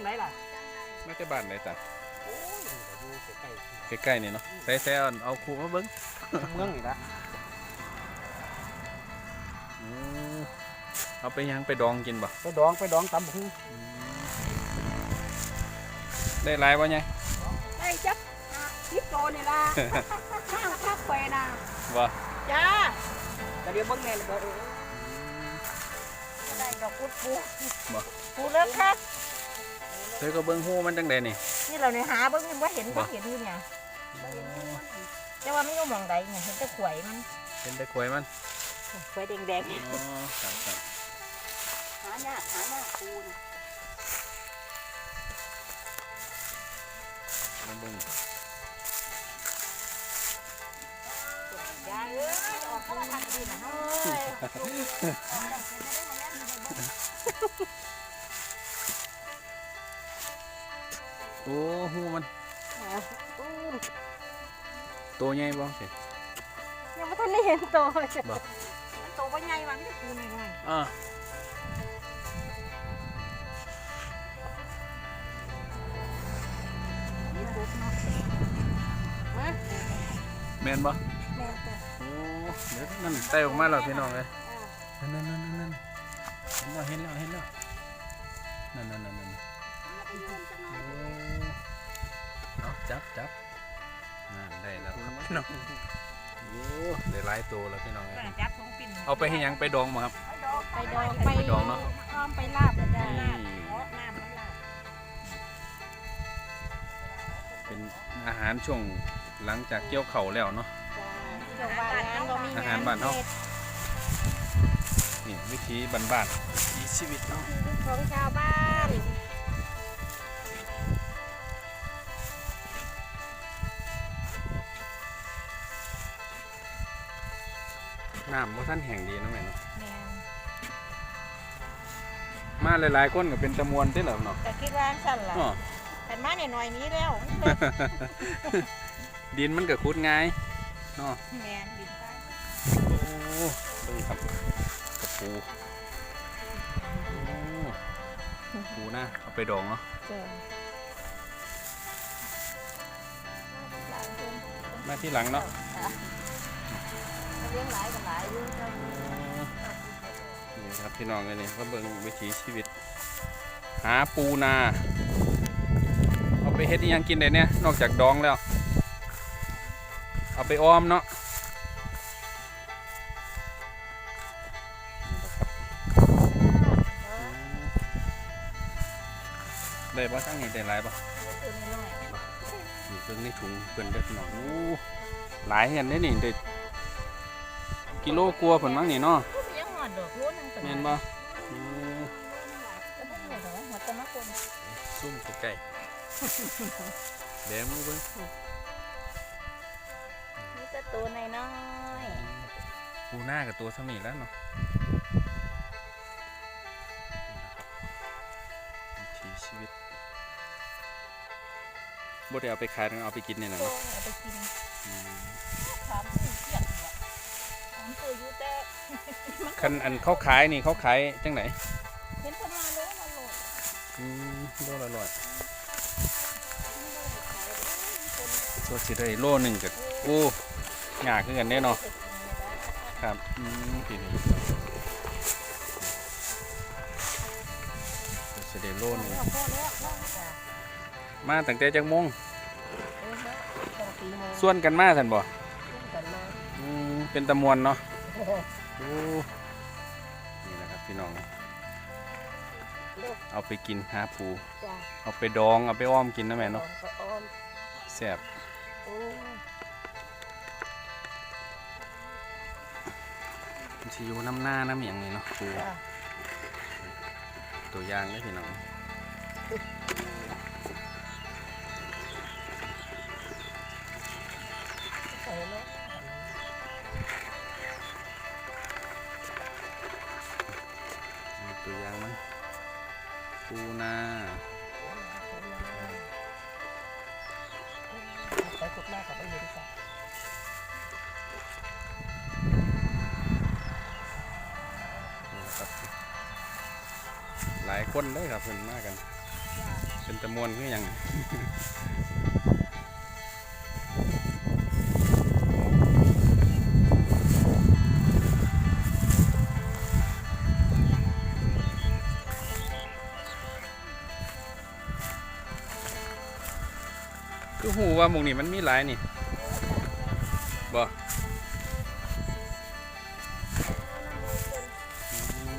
งไหนล่ะไม่ใช่บ้านไหนจ้ะโอ้ยอยู่ใกล้ใกล้ๆนี่เนาะใส่แซ่เอาเอาคูมาเบิ้งๆเมืองนี่ละอืมเอาไปยังไปดองกินบ่ไปดองไปดองตำบักหุ่งได้หลายบ่ไงได้จับทิปโตนี่ล่ะข้างพักไปนะบ่จ้าแต่เดี๋ยวเบิ่งแน่เลยบ่เออได้ดอกกุดปูบ่ปูเลิกครับ เธอก็เบิ้งหูมันจังไดนี่ นี่เราเนี่ยหาเบิ่งว่าเห็นบ่ก็เห็นอยู่เนี่ยแต่ว่ามันอยู่หมองใดเนี่ยเห็นแต่ขวยมันเป็นแต่ขวยมันขวยแดงอ๋อครับครับๆหายากหายากปูนะมาเบิ้งยาเอ้ยออกเข้ามาทางดีนะเฮ้ย อ้หูมันอู้ตัวใหญ่บ่สิยังไม่ทันได้เห็นโตเลยบ่มันโตว่าใหญ่วังที่ปูหน่อยอ่าๆนี่ปุ๊บเนาะมาแม่นบ่แม่จ้ะโอ้เดี๋ยวนั่นไต่ออกมาแล้วพี่น้องเลยอ่านั่นนั่นนั่นนั่นเห็นแล้วเห็นแล้วเห็นแล้วนั่นนั่นนั่นนั่นโอ้เอา จับจับนั่นได้แล้วครับพี่น้องโอ้ได้หลายตัวแล้วพี่น้องเอ้ยจับทงปิ่นเอาไปให้หยังไปดองบ่ครับ ไปดองไปไปดองเนาะอ้อมไปลาบจ้ะนี่ลาบเพราะน้ำมันลาบเป็นอาหารช่วงหลังจากเกี่ยวเข่าวแล้วเนาะจ้ะเจ้าบ้านงานก็มีอาหารบ้านเฮานี่วิธีบ้านๆวิถีชีวิตเนาะ ของชาวบ้าน น้ำบ่ท่านแห่งดีเนาะแม่เนาะแม่นมาหลายๆคนก็เป็นตะมวนติเหรอเนาะแต่คิดว่าสั่นล่ะอ้อ แต่มาเนี่ยหน่อยนี้แล้ว ดินมันก็คุดง่ายเนาะ แม่นดินฟ้าโอ้เบิ่งครับกระปูโอ้ปูนะเอาไปดองเนาะเจอหลายคนมาที่หลังเนาะ เลี้ยงหลายกับหลายอยู่เนาะนี่ครับพี่น้องเลยนี่ก็เบิ่งวิถีชีวิต หาปูนา เอาไปเฮ็ดอิหยังกินได้เนี่ยนอกจากดองแล้ว เอาไปออมเนาะได้ปะทั้งนี้ได้หลายปะตัวน้อยนี่เพิ่งในถุงเพิ่นเด้อพี่น้องโอ้หลายเห็นได้นี่ได้ กิโลกลัวาเพิ่นมั้งนี่เนาะๆก็ยังหอดดอกรู้นั่งแม่นบ่อืมก็บ่เหนื่อยหรอกหัวจะมาคนซุ่มใกล้ๆแดงมือเบิ่งนี่จะตัวน้อยปูหน้ากับตัวสมีแล้วเนาะวิถีชีวิตบ่ได้เอาไปขายต้องเอาไปกินนี่แหละๆโตเนาะ เอาไปกิน ถามตัวอยู่แต่คันอันเขาขายนี่เขาขายจังไหนเห็นคนมาโลมาโลดอืมโลละร้อยมันบ่ได้ขายเด้อมีคนตัวสิได้โลหนึงก็โอ้ยากคือกันแน่เนาะไปกินเนี่ยได้ครับอืมทีนี้ตัวสิได้โลหนึงพอแล้วพอแล้วจ้ะมาตั้งแต่จักโมงเออแล้วต้องตีโมงส่วนกันมาซั่นบ่ร่วมกัน มเป็นตะมวนเนาะโอ้นี่แหละครับพี่น้อง เอาไปกินหาปู จ้ะเอาไปดอง เอาไปอ้อมกินนะแม่เนาะไปอ้อมแซ่บโอ้มันสิอยู่น้ำหน้าน้ำหยังนี่เนาะปูจ้ะตัวอย่างเลยพี่น้อง ใส่แล้ว ตัวอย่างมันปูนาไปสุกหน้ากับไปเห็นจ้ะนี่แหละครับหลายคนเลยครับเพิ่นมากันจ้ะตะมวนคือหยัง คือหูว่าหมองนี้มันมีหลายนี่บ่อืม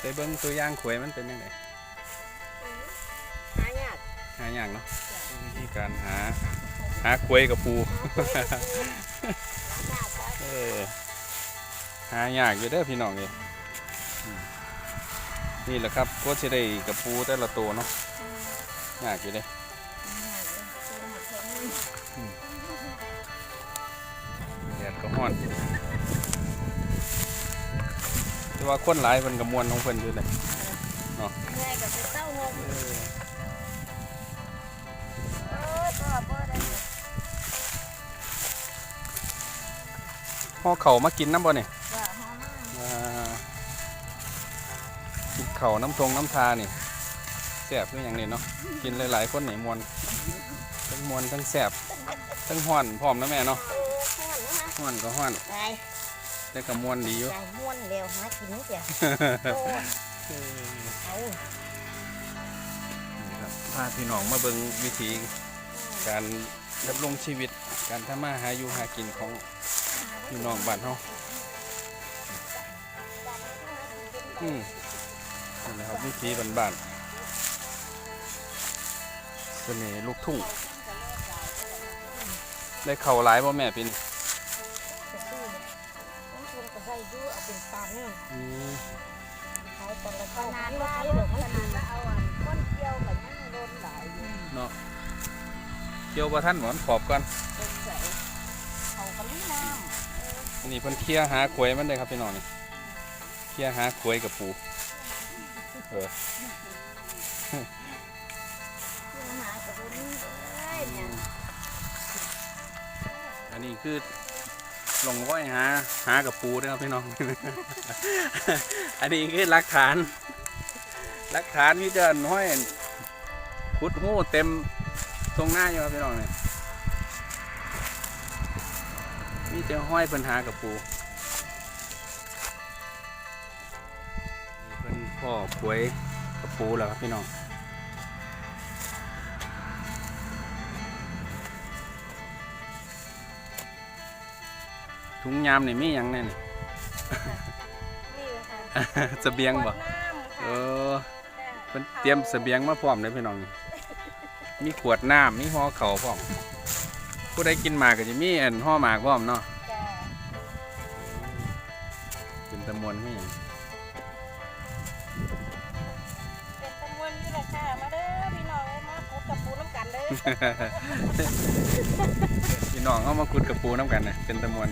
ไปเบิ่งตัวอย่างขวยมันเป็นยังไงหายากหาอย่างเนาะวิธีการหาหาขวยกับปูเออหายากอยู่เด้อพี่น้องเลยอืมนี่แหละครับก็จะได้กับปูแต่ละตัวเนาะ ยากอยู่เด้แดดก็ฮ้อนแต่ว่าคนหลายมันกับมวนของเพิ่นอยู่เลยเหนื่อยกับเต้าหงเออเออตัวเบอร์ได้ห่อเข่าวมากินน้ำบ่เนี่ยว่าหอมมากอ่ากินเข่าวน้ำทงน้ำทานี่ แซ่บคืออย่างนี้เนาะกินหลายๆคนไหนมวนทั้งมวนทั้งแซ่บทั้งห้อนพร้อมนะแม่เนาะโอ้ห้อนนะห้อนก็ห้อนไปแต่ก็มวนดีอยู่ใจม้วนเร็วหากินเสียโอ้เอานี่ครับพาพี่น้องมาเบิ่งวิธีการดำรงชีวิตการทำมาหาอยู่หากินของพี่น้องบ้านเฮาอืมนี่แหละครับวิธีบ้านๆเสน่ห์ลูกทุ่ง ได้เข่าหลายบ่แม่ปีนี้จะซื้อน้ำพุงก็ใส่ยูเอาเป็นตันอืมขายตอนละเก้าพันว่าเดี๋ยวขนาดแล้วเอาอันก้นเกี่ยวกับยังโดนหลายอยู่เนาะเกี่ยวบ่ท่านหมอนขอบก่อนเป็นใส่เขาก็ไม่น้อันนี้เพิ่นเคลียร์หาขวยมันได้ครับพี่น้องนี่เคลียร์หาขวยกับปูเออ นนี้คือลงร้อยหาหากับปูนะครับพี่น้อง อันนี้คือหลักฐานหลักฐานที่จะห้อยขุดหูเต็มตรงหน้าอยู่ครับพี่น้องเนี่ยมีแต่ห้อยเพิ่นหากับปูเพิ่นพ่อป่วยกับปูแล้วครับพี่น้อง ถุงยามนี่มีหยังแน่นี่ นี่ค่ะเสบียงบ่เออเพิ่นเตรียมเสบียงมาพร้อมเลยพี่น้องนี่มีขวดน้ำมีห่อเข่าวพร้อมผู้ใดกินหมากก็จะมีอันห่อหมากพร้อมเนาะเป็นตะมวนให้หยังเป็นตะมวนอยู่เลยค่ะ มาเด้อพี่น้องเอ้ยมาพบกับปูน้ำกันเด้อพี่น้องเอามาขุดกับปูน้ำกันนะเป็นตะมวน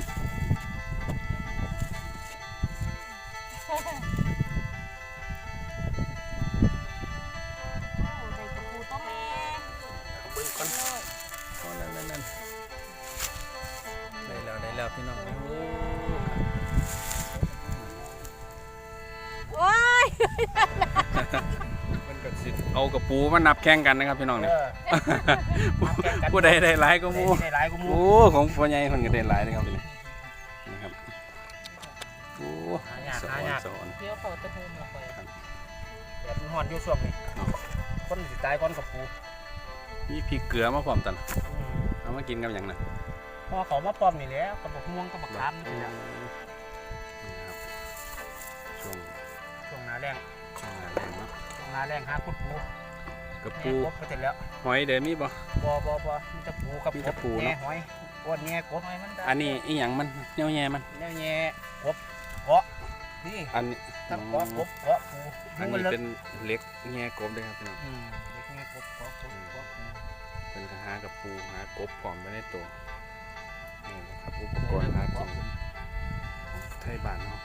โอ้ได้กับปูตัวแม่เอาเบิ่งก่อนโอ้นั่นนั่นนั่นได้แล้วได้แล้วพี่น้องโอ้โอ้ยมันก็สิเอากับปูมานับแข่งกันนะครับพี่น้องเอเนี่ยอผู้ใดได้หลายก็หมูได้หลายกูมูโอ้ของพ่อใหญ่คนก็ได้หลายนะครับพี่นี่ สอนสอนเดี๋ยวเขาจะพูดมาคอยแบบมันห่อนอยู่ช่วงนี้คนสิตายก่อนกับปูมีพริกเกลือมาพร้อมตันเอามากินกับอย่างน่ะพอเขามาพร้อมนี่แหล้วกับบักม่วงกับบักขามนี่แหละนี่ครับช่วงช่วงหน้าแรงช่วงหน้าแรงเนาะช่วงหน้าแรงหาขุดปูกับแง่ปูกบไปเสร็จแล้วหอยเดมีบ่บ่บ่บ่มีแต่ปูกับมีแต่ปูแง่เนาะหอยก้อนแง่กบอันนี้อีหยังมันแนวแย่มันแนวแง่กบเกาะ นี่อันนี้ทั้งเกาะกบเกาะปูอันมันี้ลึกเป็นเหล็กแง่กบเลยครับพี่น้องอืมเด็กแง่กบเกาะกบเกาะปูเป็นกระหากับปูหากบพร้อมไปในตัวนี่นะครับอุปกรณ์หากินของไทยบ้านเนาะ